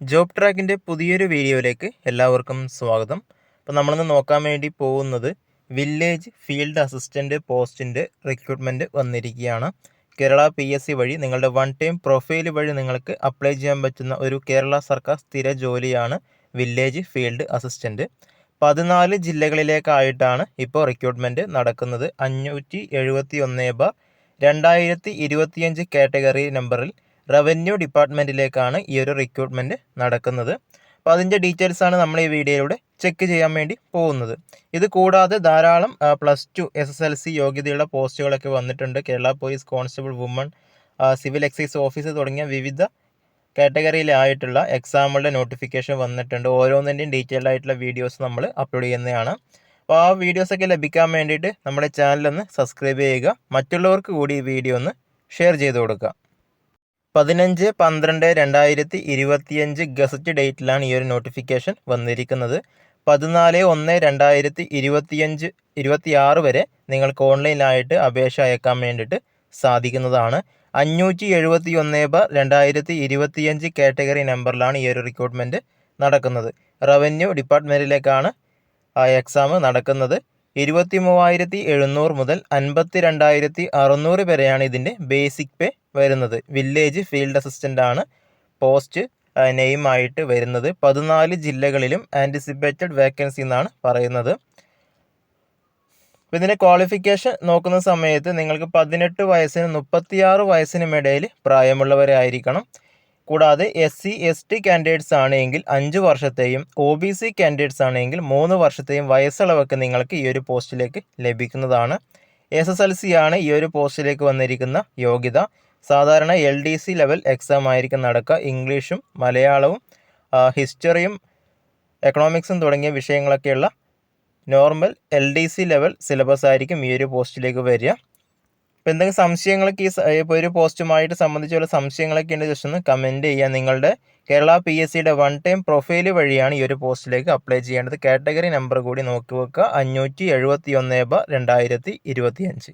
Job ട്രാക്കിന്റെ പുതിയൊരു വീഡിയോയിലേക്ക് എല്ലാവർക്കും സ്വാഗതം. അപ്പോൾ നമ്മളിന്ന് നോക്കാൻ വേണ്ടി പോകുന്നത് വില്ലേജ് ഫീൽഡ് അസിസ്റ്റന്റ് പോസ്റ്റിന്റെ റിക്രൂട്ട്മെന്റ് വന്നിരിക്കുകയാണ്. കേരള പി എസ് സി വഴി നിങ്ങളുടെ വൺ ടൈം പ്രൊഫൈൽ വഴി നിങ്ങൾക്ക് അപ്ലൈ ചെയ്യാൻ പറ്റുന്ന ഒരു കേരള സർക്കാർ സ്ഥിര ജോലിയാണ് വില്ലേജ് ഫീൽഡ് അസിസ്റ്റന്റ്. പതിനാല് ജില്ലകളിലേക്കായിട്ടാണ് ഇപ്പോൾ റിക്രൂട്ട്മെന്റ് നടക്കുന്നത്. അഞ്ഞൂറ്റി എഴുപത്തി ഒന്ന് ബാർ. രണ്ടായിരത്തി ഇരുപത്തിയഞ്ച് കാറ്റഗറി നമ്പറിൽ റവന്യൂ ഡിപ്പാർട്ട്മെന്റിലേക്കാണ് ഈ ഒരു റിക്രൂട്ട്മെന്റ് നടക്കുന്നത്. അപ്പോൾ അതിന്റെ ഡീറ്റെയിൽസാണ് നമ്മൾ ഈ വീഡിയോയിലൂടെ ചെക്ക് ചെയ്യാൻ വേണ്ടി പോകുന്നത്. ഇത് കൂടാതെ ധാരാളം plus two S S L C യോഗ്യതയുള്ള പോസ്റ്റുകളൊക്കെ വന്നിട്ടുണ്ട്. Kerala police constable woman civil excise office തുടങ്ങിയ വിവിധ കാറ്റഗറിയിലായിട്ടുള്ള എക്സാമുകളുടെ നോട്ടിഫിക്കേഷൻ വന്നിട്ടുണ്ട്. ഓരോന്നിന്റെയും ഡീറ്റെയിൽഡ് ആയിട്ടുള്ള വീഡിയോസ് നമ്മൾ അപ്ലോഡ് ചെയ്യുന്നതാണ്. അപ്പോൾ ആ വീഡിയോസൊക്കെ ലഭിക്കാൻ വേണ്ടിയിട്ട് നമ്മുടെ ചാനലൊന്ന് സബ്സ്ക്രൈബ് ചെയ്യുക. മറ്റുള്ളവർക്ക് കൂടി ഈ വീഡിയോ ഒന്ന് ഷെയർ ചെയ്ത് കൊടുക്കുക. പതിനഞ്ച് പന്ത്രണ്ട് രണ്ടായിരത്തി ഇരുപത്തിയഞ്ച് ഗസറ്റ് ഡേറ്റിലാണ് ഈ ഒരു നോട്ടിഫിക്കേഷൻ വന്നിരിക്കുന്നത്. പതിനാല് ഒന്ന് രണ്ടായിരത്തി ഇരുപത്തിയഞ്ച് ഇരുപത്തിയാറ് വരെ നിങ്ങൾക്ക് ഓൺലൈനായിട്ട് അപേക്ഷ അയക്കാൻ വേണ്ടിയിട്ട് സാധിക്കുന്നതാണ്. അഞ്ഞൂറ്റി എഴുപത്തി ഒന്ന് ബ രണ്ടായിരത്തി ഇരുപത്തിയഞ്ച് കാറ്റഗറി നമ്പറിലാണ് ഈ ഒരു റിക്രൂട്ട്മെന്റ് നടക്കുന്നത്. റവന്യൂ ഡിപ്പാർട്ട്മെന്റിലേക്കാണ് ആ എക്സാം നടക്കുന്നത്. ഇരുപത്തി മൂവായിരത്തി എഴുന്നൂറ് മുതൽ അൻപത്തി രണ്ടായിരത്തി അറുന്നൂറ് വരെയാണ് ഇതിന്റെ ബേസിക് പേ വരുന്നത്. വില്ലേജ് ഫീൽഡ് അസിസ്റ്റന്റ് ആണ് പോസ്റ്റ് നെയിം ആയിട്ട് വരുന്നത്. പതിനാല് ജില്ലകളിലും ആന്റിസിപ്പേറ്റഡ് വേക്കൻസി എന്നാണ് പറയുന്നത്. അപ്പോൾ ഇതിന്റെ ക്വാളിഫിക്കേഷൻ നോക്കുന്ന സമയത്ത് നിങ്ങൾക്ക് പതിനെട്ട് വയസ്സിനും മുപ്പത്തിയാറ് വയസ്സിനും ഇടയിൽ പ്രായമുള്ളവരായിരിക്കണം. കൂടാതെ S C S T candidates ആണെങ്കിൽ അഞ്ച് വർഷത്തെയും ഒ ബി സി കാൻഡിഡേറ്റ്സ് ആണെങ്കിൽ മൂന്ന് വർഷത്തെയും വയസ്സളവൊക്കെ നിങ്ങൾക്ക് ഈ ഒരു പോസ്റ്റിലേക്ക് ലഭിക്കുന്നതാണ്. എസ് എസ് എൽ സി ആണ് ഈ ഒരു പോസ്റ്റിലേക്ക് വന്നിരിക്കുന്ന യോഗ്യത. സാധാരണ L D C level exam ആയിരിക്കും നടക്കുക. ഇംഗ്ലീഷും മലയാളവും ഹിസ്റ്ററിയും എക്കണോമിക്സും തുടങ്ങിയ വിഷയങ്ങളൊക്കെയുള്ള normal L D C level syllabus ആയിരിക്കും ഈ ഒരു പോസ്റ്റിലേക്ക് വരിക. അപ്പോൾ എന്തെങ്കിലും സംശയങ്ങളൊക്കെ ഈ ഇപ്പോൾ ഒരു പോസ്റ്റുമായിട്ട് സംബന്ധിച്ചുള്ള സംശയങ്ങളൊക്കെ ഉണ്ട് ജസ്റ്റ് ഒന്ന് കമന്റ് ചെയ്യുക നിങ്ങളുടെ കേരള പി എസ് സിയുടെ വൺ ടൈം പ്രൊഫൈൽ വഴിയാണ് ഈ ഒരു പോസ്റ്റിലേക്ക് അപ്ലൈ ചെയ്യേണ്ടത്. കാറ്റഗറി നമ്പർ കൂടി നോക്കി വെക്കുക. അഞ്ഞൂറ്റി എഴുപത്തി ഒന്ന് ബ രണ്ടായിരത്തി ഇരുപത്തി അഞ്ച്